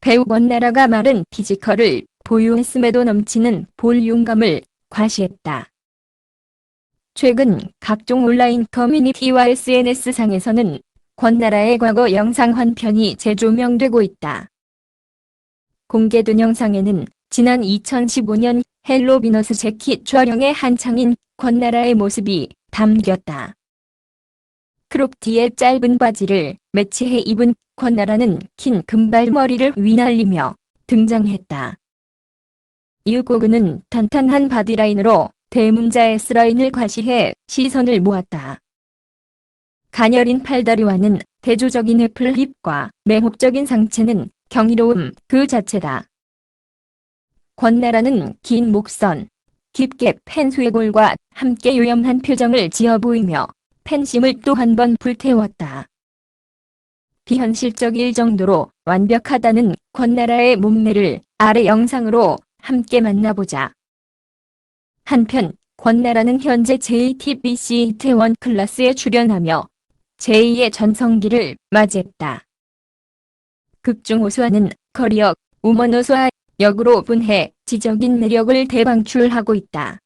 배우 권나라가 마른 피지컬을 보유했음에도 넘치는 볼륨감을 과시했다. 최근 각종 온라인 커뮤니티와 SNS상에서는 권나라의 과거 영상 한 편이 재조명되고 있다. 공개된 영상에는 지난 2015년 헬로 비너스 재킷 촬영의 한창인 권나라의 모습이 담겼다. 크롭 뒤에 짧은 바지를 매치해 입은 권나라는 긴 금발머리를 휘날리며 등장했다. 이윽고그는 탄탄한 바디라인으로 대문자 S라인을 과시해 시선을 모았다. 가녀린 팔다리와는 대조적인 애플 힙과 매혹적인 상체는 경이로움 그 자체다. 권나라는 긴 목선, 깊게 팬 쇄골과 함께 요염한 표정을 지어 보이며 팬심을 또 한 번 불태웠다. 비현실적일 정도로 완벽하다는 권나라의 몸매를 아래 영상으로 함께 만나보자. 한편 권나라는 현재 JTBC 이태원 클라스에 출연하며 제2의 전성기를 맞이했다. 극중 호수아는 커리어 우먼 호수아 역으로 분해 지적인 매력을 대방출하고 있다.